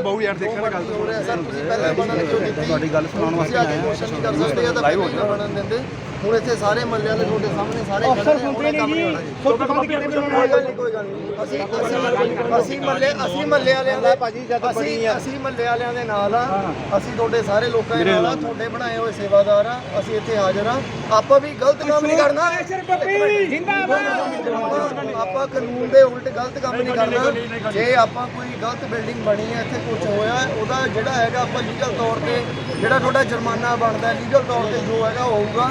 Minute ਬਾਊ ਯਾਰ ਦੇਖਣ ਗੱਲ ਹੋ ਰਿਹਾ ਸਰ ਤੁਸੀਂ ਪਹਿਲਾਂ ਬਣਨ ਕਿਉਂ ਦਿੱਤੀ ਤੁਹਾਡੀ ਗੱਲ ਸੁਣਾਉਣ ਵਾਸਤੇ ਆਏ ਕੁਐਸਚਨ ਨਹੀਂ ਕਰ ਸਕਦੇ ਜਾਂ ਤਾਂ ਪਹਿਲਾਂ ਹੀ ਬਣਨ ਦਿੰਦੇ। ਹੁਣ ਇੱਥੇ ਸਾਰੇ ਮੱਲੇ ਵਾਲੇ ਤੁਹਾਡੇ ਸਾਹਮਣੇ ਸਾਰੇ ਅਫਸਰ ਸੁਣਦੇ ਨਹੀਂ ਜੀ। ਕੋਈ ਗੱਲ ਨਹੀਂ ਕੋਈ ਗੱਲ ਨਹੀਂ। ਅਸੀਂ ਅਸੀਂ ਅਸੀਂ ਮੱਲੇ ਅਸੀਂ ਮੱਲੇ ਵਾਲਿਆਂ ਦੇ ਭਾਜੀ ਜਦ ਅਸੀਂ ਅਸੀਂ ਮੱਲੇ ਵਾਲਿਆਂ ਦੇ ਨਾਲ ਆ। ਅਸੀਂ ਤੁਹਾਡੇ ਸਾਰੇ ਲੋਕਾਂ ਦੇ ਨਾਲ ਆ। ਤੁਹਾਡੇ ਬਣਾਏ ਹੋਏ ਸੇਵਾਦਾਰ ਆ। ਅਸੀਂ ਇੱਥੇ ਹਾਜ਼ਰ ਆ। ਆਪਾਂ ਵੀ ਗਲਤ ਕੰਮ ਨਹੀਂ ਕਰਨਾ। ਆਪਾਂ ਕਾਨੂੰਨ ਦੇ ਉਲਟ ਗਲਤ ਕੰਮ ਨਹੀਂ ਕਰਨਾ। ਜੇ ਆਪਾਂ ਕੋਈ ਗਲਤ ਬਿਲਡਿੰਗ ਬਣੀ ਹੈ ਇੱਥੇ ਕੁਝ ਹੋਇਆ ਉਹਦਾ ਜਿਹੜਾ ਹੈਗਾ ਆਪਾਂ ਲੀਗਲ ਤੌਰ ਤੇ ਜਿਹੜਾ ਤੁਹਾਡਾ ਜੁਰਮਾਨਾ ਬਣਦਾ ਲੀਗਲ ਤੌਰ ਤੇ ਜੋ ਹੈਗਾ ਉਹ ਹੋਊਗਾ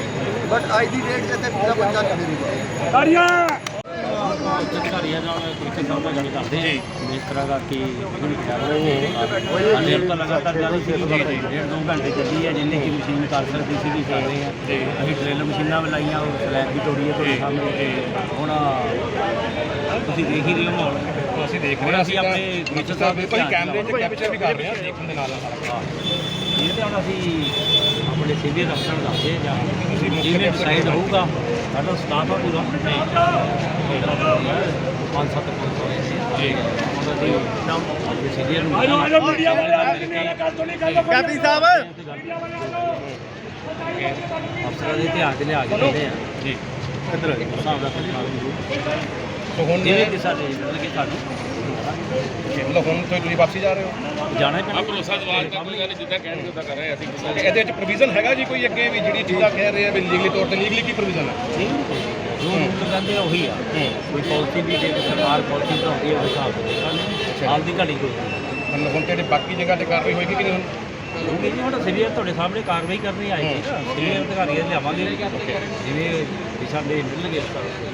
ਬਟ ਅੱਜ ਦੀ ਡੇਟ 'ਚ ਇੱਥੇ ਪੂਰਾ ਬੱਚਾ ਨਹੀਂ ਮਿਲੂਗਾ ਅਧਿਕਾਰੀਆਂ ਨਾਲ ਕਿਸੇ ਸਾਹਿਬ ਨਾਲ ਗੱਲ ਕਰਦੇ ਜੀ ਇਸ ਤਰ੍ਹਾਂ ਦਾ ਕਿ ਹੁਣ ਤਾਂ ਲਗਾਤਾਰ ਜਾਰੀ ਸੀ ਡੇਢ ਦੋ ਘੰਟੇ ਚੱਲੀ ਹੈ ਜਿੰਨੀ ਕੀ ਮਸ਼ੀਨ ਕਰ ਸਕਦੀ ਸੀ ਵੀ ਕਰ ਰਹੇ ਆ ਅਸੀਂ ਡਰਿਲ ਮਸ਼ੀਨਾਂ ਵੀ ਲਾਈਆਂ ਉਹ ਸਲੈਬ ਵੀ ਤੋੜੀ ਹੈ ਤੁਹਾਡੇ ਸਾਹਮਣੇ ਹੁਣ ਤੁਸੀਂ ਦੇਖ ਹੀ ਰਹੇ ਹੋ ਮਾਹੌਲ ਅਸੀਂ ਦੇਖ ਹੁਣ ਅਸੀਂ ਆਪਣੇ ਮਿੱਤਰ ਸਾਹਿਬ ਦੇ ਕੋਈ ਕੈਮਰੇ 'ਚ ਕੈਪਚਰ ਵੀ ਕਰ ਰਹੇ ਹਾਂ ਦੇਖਣ ਦੇ ਨਾਲ ਇਹ ਤੇ ਹੁਣ ਅਸੀਂ ਆਪਣੇ ਸੀਨੀਅਰ ਅਫਸਰ ਦੱਸਦੇ ਜਾਂ ਜਿਵੇਂ ਡਿਸਾਈਡ ਹੋਊਗਾ ਸਾਡਾ ਸਟਾਫ ਆ ਪੂਰਾ? ਪੰਜ ਸੱਤ ਪੰਜ ਸੌ। ਜੀ ਉਹਨਾਂ ਦੀ ਨਾਮ? ਸੀਨੀਅਰ ਨੂੰ ਆਜੋ ਆਜੋ ਮੀਡੀਆ ਵਾਲੇ ਕੈਪਟਨ ਸਾਹਿਬ ਅਫਸਰਾਂ ਦੇ ਧਿਆਨ ਚ ਲਿਆ ਕੇ ਦਿੰਦੇ ਆ। ਜੀ। ਇੱਧਰ ਹਿਸਾਬ ਦਾ ਸਾਨੂੰ ਸੋ ਹੁਣ ਜਿਵੇਂ ਕਿ ਸਾਡੇ ਮਤਲਬ ਕਿ ਸਾਨੂੰ ਮਤਲਬ ਹੁਣ ਤੋਂ ਤੁਸੀਂ ਵਾਪਸੀ ਜਾ ਰਹੇ ਹੋ? ਜਾਣਾ ਹੀ ਪੈਣਾ ਭਰੋਸਾ ਦਵਾ ਕੇ ਕੋਈ ਗੱਲ ਜਿੱਦਾਂ ਕਹਿਣਗੇ ਉਦਾਂ ਕਰ ਰਹੇ ਅਸੀਂ ਤੇ ਇਹਦੇ ਵਿੱਚ ਪ੍ਰੋਵੀਜ਼ਨ ਹੈਗਾ ਜੀ ਕੋਈ ਅੱਗੇ ਵੀ ਜਿਹੜੀ ਚੀਜ਼ਾਂ ਕਹਿ ਰਹੇ ਆ ਵੀ ਲੀਗਲੀ ਤੌਰ ਤੇ ਲੀਗਲੀ ਕੀ ਪ੍ਰੋਵੀਜ਼ਨ ਹੈ ਠੀਕ ਜੋ ਰੂਲ ਕਹਿੰਦੇ ਆ ਉਹੀ ਆ। ਕੋਈ ਪਾਲਿਸੀ ਵੀ ਜੇ ਸਰਕਾਰ ਪਾਲਿਸੀ ਬਣਾਉਂਦੀ ਹੈ ਉਸ ਹਿਸਾਬ ਨਾਲ ਦੇਖਾਂਗੇ। ਹਾਲ ਦੀ ਘੜੀ ਕੋਈ ਨਹੀਂ। ਹੁਣ ਤੇ ਜਿਹੜੀ ਬਾਕੀ ਜਗ੍ਹਾ ਤੇ ਕਾਰਵਾਈ ਹੋਏਗੀ ਕਿ ਨਹੀਂ ਹੁਣ? ਕਿਉਂਕਿ ਜੀ ਹੁਣ ਸੀਨੀਅਰ ਤੁਹਾਡੇ ਸਾਹਮਣੇ ਕਾਰਵਾਈ ਕਰਨੀ ਆਏਗੀ ਨਾ। ਸੀਨੀਅਰ ਅਧਿਕਾਰੀਆਂ ਲਿਆਵਾਂਗੇ। ਜਿਵੇਂ ਵੀ ਸਾਡੇ ਮਿਲਣਗੇ